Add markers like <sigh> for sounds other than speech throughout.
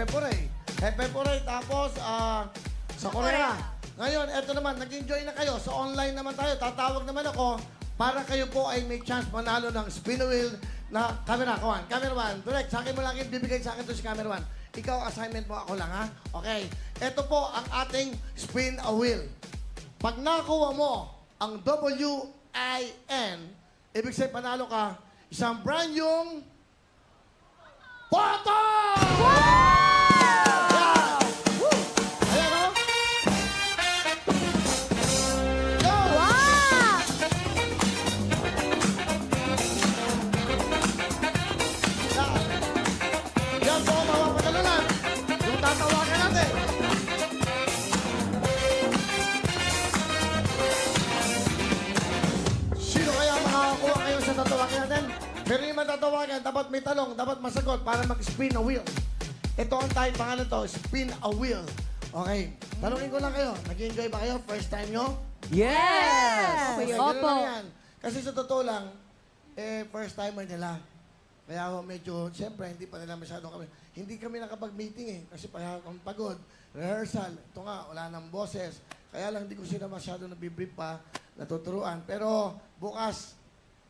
Hepe Puray. Hepe Puray, tapos ah, sa Korea. Ngayon, eto naman, nag-enjoy na kayo. Sa online naman tayo, tatawag naman ako para kayo po ay may chance manalo ng spin wheel na camera. Come on, camera one. Direct, sa akin mo lang yung bibigay sa akin to si camera one. Ikaw, assignment mo ako lang, ha? Okay. Ito po ang ating spin a wheel. Pag nakuha mo ang W-I-N, ibig sabihin panalo ka, isang brand yung Photo! Yan! Pero yung matatawagan, dapat may tanong, dapat masagot para mag-spin a wheel. Ito ang type pangalan to, spin a wheel. Okay, tanongin ko lang kayo, nag-enjoy ba kayo? First time nyo? Yes! Okay, Opo. ganun lang yan. Kasi sa totoo lang, eh, first timer nila. Kaya ako medyo, siyempre, hindi pa nila masyado kami. Hindi kami nakapag-meeting eh. Kasi pa ang pagod. Rehearsal. Ito nga, wala nang boses. Kaya lang, hindi ko sila masyado nabibrief pa, natuturuan. Pero, bukas,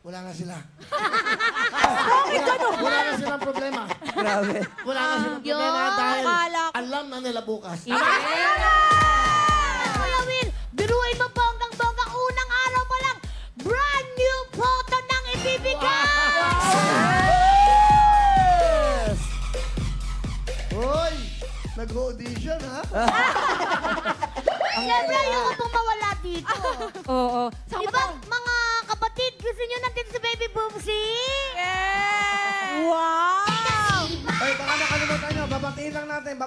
wala na sila. wala, wala na silang problema. Grabe. Wala na silang Yun, problema dahil akala ko- alam na nila bukas. Kuya Will, biruin mo bonggang-bongga unang araw pa lang. Brand new photo nang ibibigay! Yes! Hoy! Nag-audition, ha? <laughs> Siyempre, ayoko pong mawala dito. Oo.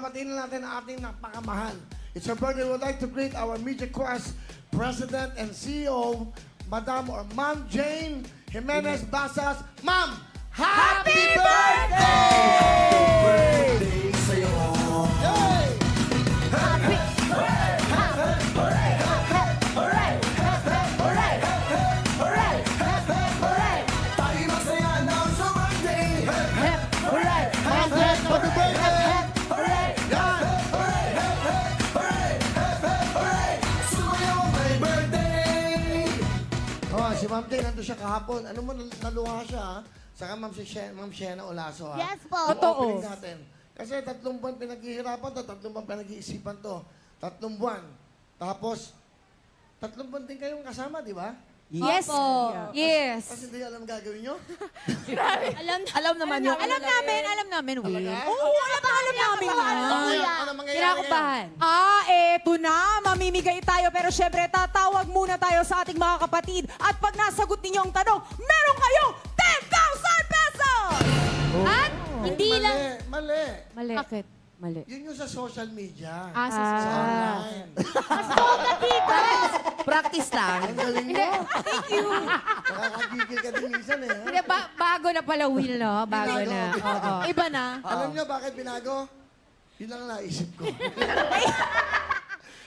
Babatiin lang natin ating napakamahal. It's her birthday. We would like to greet our Media Quest President and CEO, Madam or Ma'am Jane Jimenez Basas. Ma'am, Jane, nandun siya kahapon. Ano mo, nal- naluha siya, ha? Saka Ma'am si Shen, Ma'am Shena Olaso, ha? Yes po. Ang Totoo. opening natin. Kasi tatlong buwan pinaghihirapan to, tatlong buwan pinag-iisipan to. Tatlong buwan. Tapos, tatlong buwan din kayong kasama, di ba? Yes. Yes. Kasi hindi alam gagawin nyo. <laughs> Alam. Alam naman yung... Alam namin, alam namin, Will. Oo, alam na alam namin yan. ngayon? ano mangyayari ngayon? Kinakabahan. Ah, eto na. Mamimigay tayo. Pero syempre, tatawag muna tayo sa ating mga kapatid. At pag nasagot ninyo ang tanong, meron kayong 10,000 pesos! At Hindi mali, lang. Mali. Mali. Bakit? Mali. Yun yung sa social media. Ah, sa Sa social. online. Practice lang. Ang galing mo. Thank you. Nakakagigil ka din minsan eh. ha? Hindi, ba- bago na pala, Will, no? Bago Binago. na. Oo. Iba na. Alam niyo bakit binago? Yun lang ang naisip ko.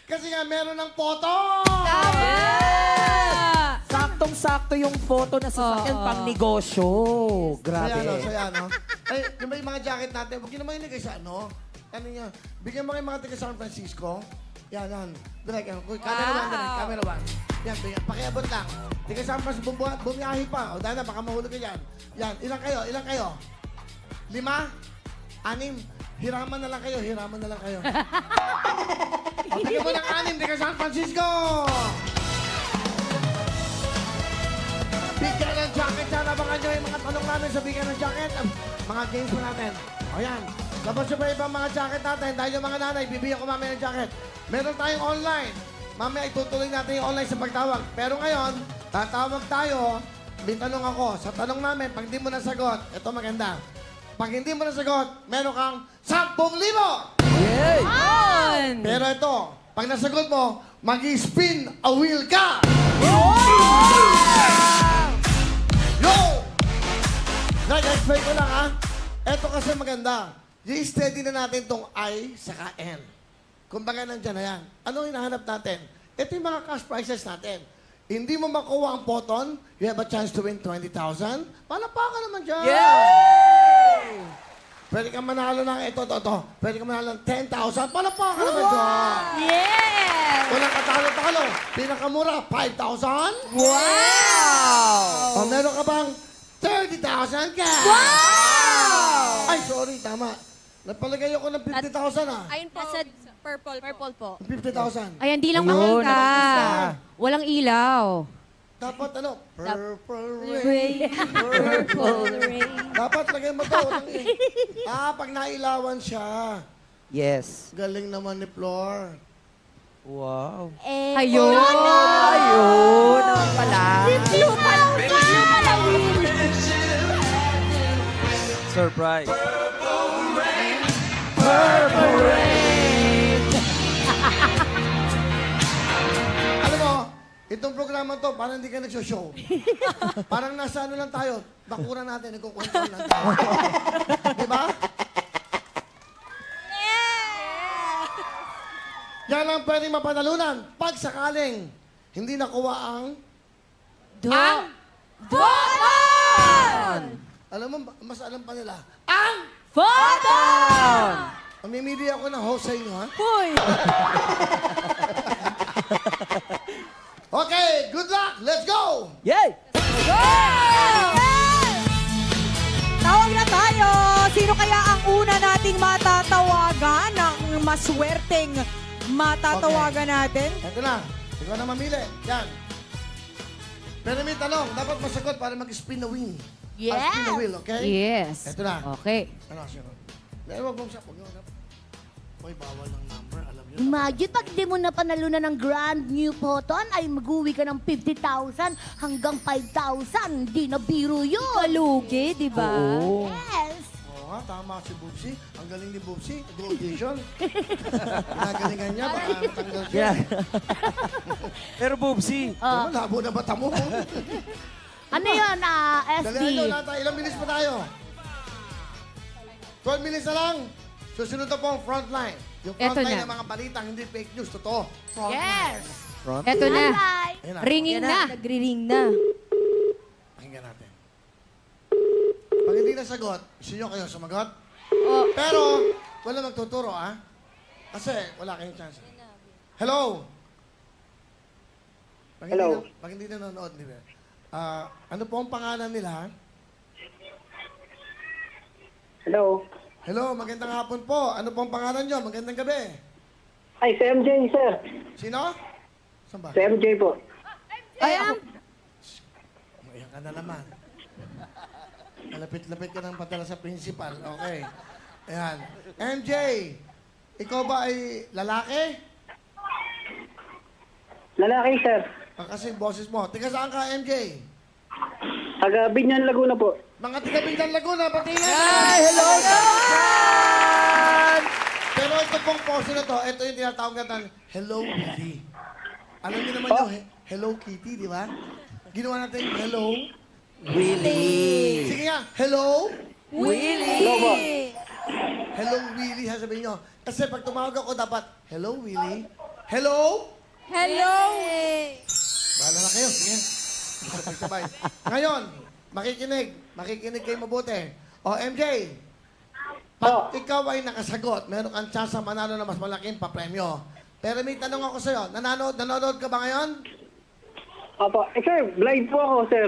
Kasi nga meron ng photo! Tama! Saktong-sakto yung photo na sasakyan Oo. pang negosyo. So Grabe. yan, no? So yan, no? Ay, yung may mga jacket natin, huwag nyo naman ilagay sa ano. Ano niya? Bigyan mo kayo mga taga San Francisco. Yan, yan. Direct, yan. Camera Wow. one, direct. Camera one. Yan, bigyan. Pakiabot lang. Taga San Francisco, bumbu- bumiyahe pa. O, dahil na, baka mahulog ka yan. Yan, ilang kayo? Ilang kayo? Lima? Anim? Hiraman na lang kayo, hiraman na lang kayo. <laughs> o, tingnan mo ng anim, taga San Francisco! Bigyan ng jacket yan. Abangan nyo yung mga tanong namin sa bigyan ng jacket. Mga games po natin. O yan. Tapos yung pa ibang mga jacket natin. Dahil yung mga nanay, bibigyan ko mamaya ng jacket. Meron tayong online. Mamaya itutuloy natin yung online sa pagtawag. Pero ngayon, tatawag tayo. May tanong ako. Sa tanong namin, pag hindi mo nasagot, ito maganda. Pag hindi mo nasagot, meron kang 10,000! Yay! On! Pero ito, pag nasagot mo, mag-spin a wheel ka! Yo! Nag-explain ko lang ha. Ito kasi maganda. I-steady na natin tong I sa N. Kumbaga nandyan na yan. Ano hinahanap natin? Ito yung mga cash prizes natin. Hindi mo makuha ang photon, you have a chance to win 20,000. Palapakan naman dyan. Yay! Pwede kang manalo ng ito, ito, ito. Pwede kang manalo ng 10,000. Palapakan naman doon. Yes! Walang katalo-talo. Pinakamura, 5,000. Wow! O meron ka bang 30,000 cash? Wow! Ay, sorry, tama. Napalagay ako ng 50,000 ah. Ayun po. Nasa purple, Purple po. 50,000. Ay, hindi lang Ayun, makita. Walang ilaw. Dapat ano? Purple rain. Purple rain. Dapat lagay mo to. ah, pag nailawan siya. Yes. Galing naman ni Flor. Wow. Eh, Ayun! Ayun, naman pala. Surprise. Itong programa to, parang hindi ka nagsoshow. <laughs> parang nasa ano lang tayo, bakura natin, nagkukwento lang tayo. <laughs> Di ba? Yan ang pwedeng mapanalunan pag sakaling hindi nakuha ang... Ang Photon! Alam mo, mas alam pa nila. Ang... Photon! Mamimili ako ng host sa inyo, ha? Hoy! <laughs> Okay, good luck! Let's go! Yay! Tawag na tayo! Sino kaya ang una nating matatawagan ng maswerteng matatawagan natin? Ito na. Ikaw na mamili. Yan. Pero may tanong. Dapat masagot para mag-spin the wheel. Yes. Ah, spin the wheel, okay? Yes. Ito na. Okay. Ano, sino? Pero wag mong sa... Wag mong sa... Hoy, bawal ng number. Imagine, pag di mo na panalunan ng grand new photon, ay mag-uwi ka ng 50,000 hanggang 5,000. Di na biro yun. Kalugi, di ba? Oo. Yes. Oo nga, tama si Bubsy. Ang galing ni Bubsy. Nag-audition. Ginagalingan <laughs> niya. Baka matanggal siya. Yeah. <laughs> Pero Bubsy, Uh, labo na bata mo. <laughs> Ano yun, ah, SB? Dali, ano, nata, ilang minutes pa tayo? 12 minutes na lang. Susunod na po ang frontline. Yung Eto frontline na. ng mga balita, hindi fake news. Totoo. Yes. front. Eto na. Ayun na. Ringing na. Nagri-ring na. Pakinggan natin. Pag hindi nasagot, gusto nyo kayo sumagot? Oh. Pero, wala magtuturo, ah. Kasi wala kayong chance. Hello? Pag Hello. Hindi, na- pag hindi nanonood, di ba? Ah, ano po ang pangalan nila? Hello. Hello, magandang hapon po. Ano po ang pangalan nyo? Magandang gabi. Ay, si MJ, sir. Sino? Saan ba? Si MJ po. Ay, ang... Ayan ka na naman. Malapit-lapit ka ng padala sa principal. Okay. Ayan. MJ, ikaw ba ay lalaki? Lalaki, sir. Ah, kasi boses mo. Tiga saan ka, MJ? Taga Binyan, Laguna po. Mga tiga Bintang Laguna, pati na! Hi! Hello, Dad! Pero ito pong pose na to, ito yung tinatawag natin, Hello Willy. Alam niyo naman yung he- Hello Kitty, di ba? Ginawa natin yung Hello. Willie! Sige nga, Hello. Hello po. Hello Willy, sasabihin nyo. Kasi pag tumawag ako, dapat, Hello Willy. Hello? Hello! Bahala na kayo. Sige. Sabay-sabay. Ngayon, makikinig. Makikinig kayo mabuti. O, MJ, pag ikaw ay nakasagot, meron kang chance na manalo na mas malaking papremyo. Pero may tanong ako sa'yo. Nanonood, nanonood ka ba ngayon? Opo. Eh, sir, blind po ako, sir.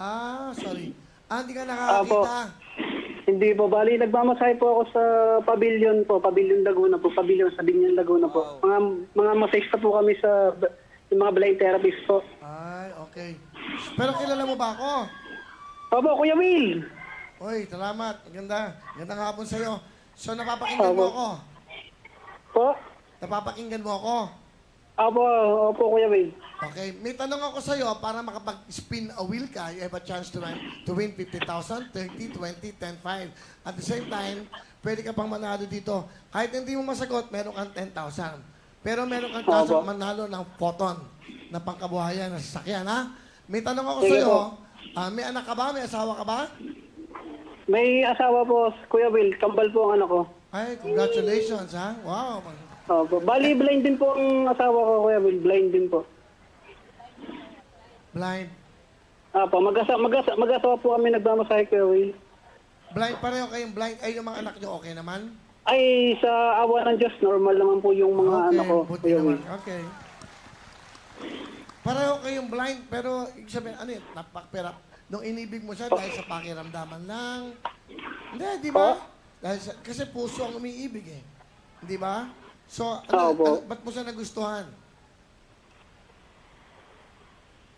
Ah, sorry. Ah, hindi ka nakakita. Hindi po. Bali, nagmamasahe po ako sa Pavilion po. Pavilion Laguna po. Pavilion sa Binyan, Laguna po. Mga, mga masahista po kami sa yung mga blind therapist po. Ay, okay. Pero kilala mo ba ako? Opo, Kuya Will. Uy, salamat. Ang ganda. Gandang hapon sa'yo. So, napapakinggan mo Opo. ako? Po? Napapakinggan mo ako? Opo, opo, Kuya Will. Okay, may tanong ako sa'yo para makapag-spin a wheel ka, you have a chance to win, to win 50,000, 30, 20, 10, 5. At the same time, pwede ka pang manalo dito. Kahit hindi mo masagot, meron kang 10,000. Pero meron kang chance Opo. manalo ng photon na pangkabuhayan na sasakyan, ha? May tanong ako Sige sa'yo, po. ah, may anak ka ba? May asawa ka ba? May asawa po, Kuya Will. Kambal po ang anak ko. Ay, congratulations, ha? Wow. Opo. Bali, blind din po ang asawa ko, Kuya Will. Blind din po. Blind. Apo, mag-asa, mag-asa, mag-asawa po kami nagmamasahe, Kuya Will. Blind, pareho kayong blind. Ay, yung mga anak nyo, okay naman? Ay, sa awa ng Diyos, normal naman po yung mga okay, ano ko. buti Kuya naman. Will. Okay. Pareho kayong blind, pero ibig sabihin, ano yun, napakpera. Nung inibig mo siya dahil sa pakiramdaman lang. Hindi, di ba? Dahil sa, kasi puso ang umiibig eh. Di ba? So, ano, Opo. ano, ba't mo siya nagustuhan?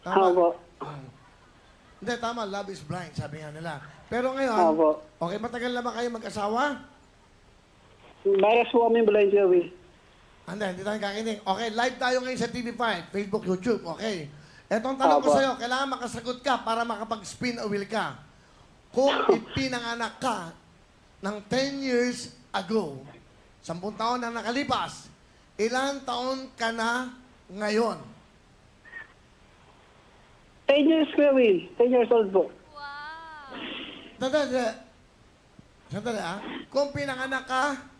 Opo. Hindi, tama. Love is blind, sabi nga nila. Pero ngayon, Opo. okay, matagal na ba kayo mag-asawa? Bias po kami blind, Will. Hindi, hindi tayo kakinig. Okay, live tayo ngayon sa TV5, Facebook, YouTube. Okay. Etong tanong ko sa'yo, kailangan makasagot ka para makapag-spin a wheel ka. Kung <laughs> ipinanganak ka ng 10 years ago, 10 taon na nakalipas, ilang taon ka na ngayon? 10 years, Kuya Will. 10 years old po. Sandali. Sandali ah. Kung pinanganak ka,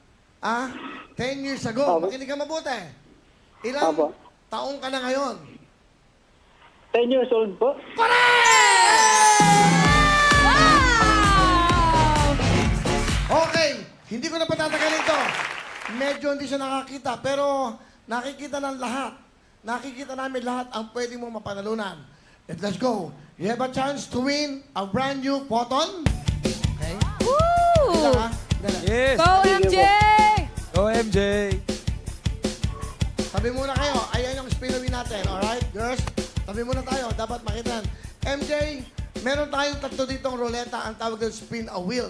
ah, 10 years ago, Opo. makinig ka mabuti. Ilang Opo. taong ka na ngayon? 10 years old po. Okay, hindi ko na patatagalin to. Medyo hindi siya nakakita, pero nakikita ng lahat. Nakikita namin lahat ang pwede mong mapanalunan. And let's go. You have a chance to win a brand new photon. Okay? Woo! Dala. Yes! Go, MJ! Go, MJ! Tabi muna kayo. Ayan yung spin wheel natin. Alright, girls? Tabi muna tayo. Dapat makita. MJ, meron tayong tatlo ditong ruleta. Ang tawag doon, spin a wheel.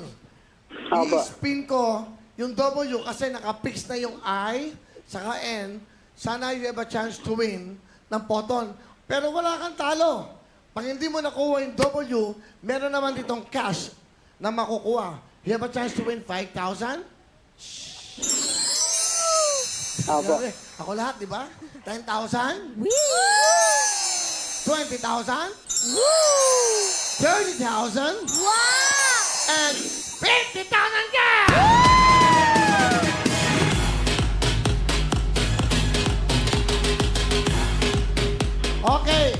Aba. I-spin ko yung W kasi nakapix na yung I saka N. Sana you have a chance to win ng photon. Pero wala kang talo. Pag hindi mo nakuha yung W, meron naman ditong cash na makukuha. You have a chance to win 5,000? Opo. Grabe. Ako lahat, di ba? 10,000? 20,000? 30,000? Wow! And 50,000 ka! Okay.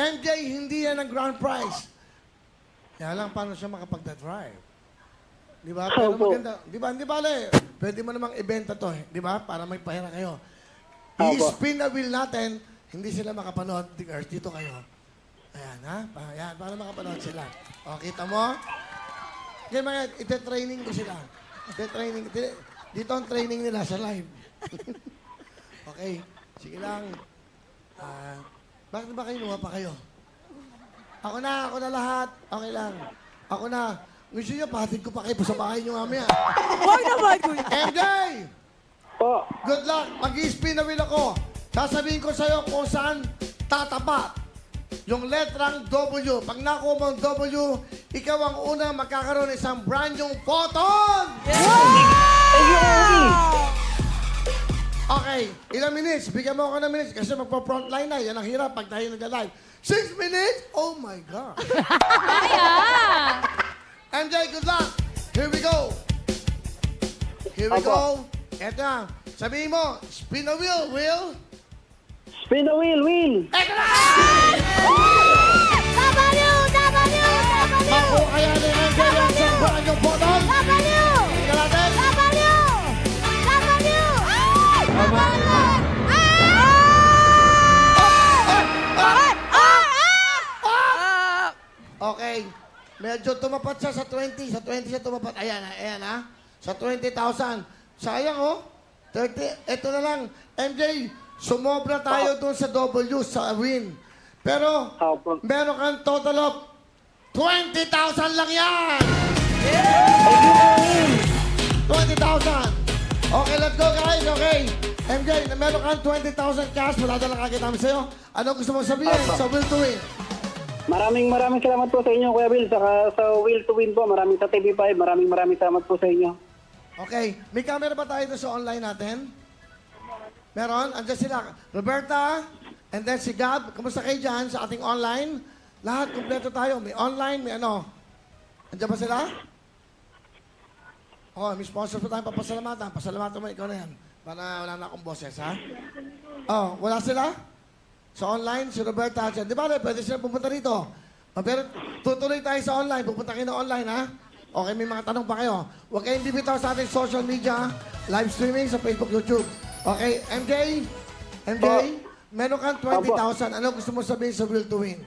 MJ, hindi yan ang grand prize. Kaya lang, paano siya makapagda-drive? Di ba? Pero Opo. maganda. Di ba? Di ba, Le? Pwede mo namang ibenta to, eh. di ba? Para may pahira kayo. Opo. I-spin na wheel natin, hindi sila makapanood. Di Earth, dito kayo. Ayan, ha? Pa- Ayan, para makapanood sila. O, kita mo? Kaya mga, ite-training ko sila. Ite-training. ite- Dito ang training nila sa live. <laughs> okay. Sige lang. Ah, bakit ba kayo luha pa kayo? Ako na, ako na lahat. Okay lang. Ako na. Gusto niyo, patid ko pa kayo sa bahay niyo mamaya. Huwag naman, kuya. MJ! Po. Good luck. Mag-spin na wheel ako. Sasabihin ko sa'yo kung saan tatapat yung letrang W. Pag nakuha mo ang W, ikaw ang unang magkakaroon ng isang brand new photon! Okay, ilang minutes? Bigyan mo ako ng minutes kasi magpa-frontline na. Yan ang hirap pag tayo nag-live. Six minutes? Oh my God. <laughs> MJ, good luck. Here we go. Here we go. Eto na. Sabihin mo, spin the wheel, Will. Spin the wheel, wheel. Eto na! W! W! W! Makuha kaya ni MJ yung isang brand new photon? W! Tingnan natin. W! W! Okay. Medyo tumapat siya sa 20. Sa 20 siya tumapat. Ayan, ayan ha. Sa 20,000. Sayang oh. 30. Ito na lang. MJ, sumobra tayo doon sa W, sa win. Pero, Opo. meron kang total of 20,000 lang yan! 20,000! Okay, let's go guys, okay? MJ, meron kang 20,000 cash, wala na lang kakita namin sa'yo. Ano gusto mong sabihin sa will to win? Maraming maraming salamat po sa inyo, Kuya Will. Saka sa Will to Win po. Maraming sa TV5. Maraming maraming salamat po sa inyo. Okay, may camera ba tayo sa online natin? Meron? Andiyan sila. Roberta, and then si Gab. Kumusta kayo dyan sa ating online? Lahat, kumpleto tayo. May online, may ano. Andiyan ba sila? Oh, may sponsor pa tayong papasalamatan. Pasalamatan mo, ikaw na yan. Para wala na akong boses, ha? Oh, wala sila? Sa online, si Roberta dyan. Di ba, pwede sila pumunta rito. Oh, pero tutuloy tayo sa online. Pupunta kayo na online, ha? Okay, may mga tanong pa kayo. Huwag kayong bibitaw sa ating social media, live streaming sa Facebook, YouTube. Okay, MJ? MJ? Meron kang 20,000. Ano gusto mo sabihin sa Will to Win?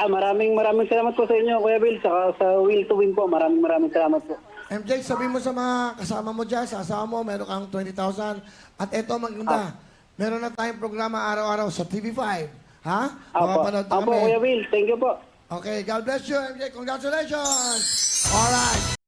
Ah, maraming maraming salamat po sa inyo, Kuya Will, saka sa Will to Win po. Maraming maraming salamat po. MJ, sabihin mo sa mga kasama mo dyan, sa asawa mo, meron kang 20,000. At eto, maganda. Meron na tayong programa araw-araw sa TV5. Ha? Apo, Makapanood na Apo, kami. Kuya Will, thank you po. Okay, God bless you, MJ. Congratulations! Alright.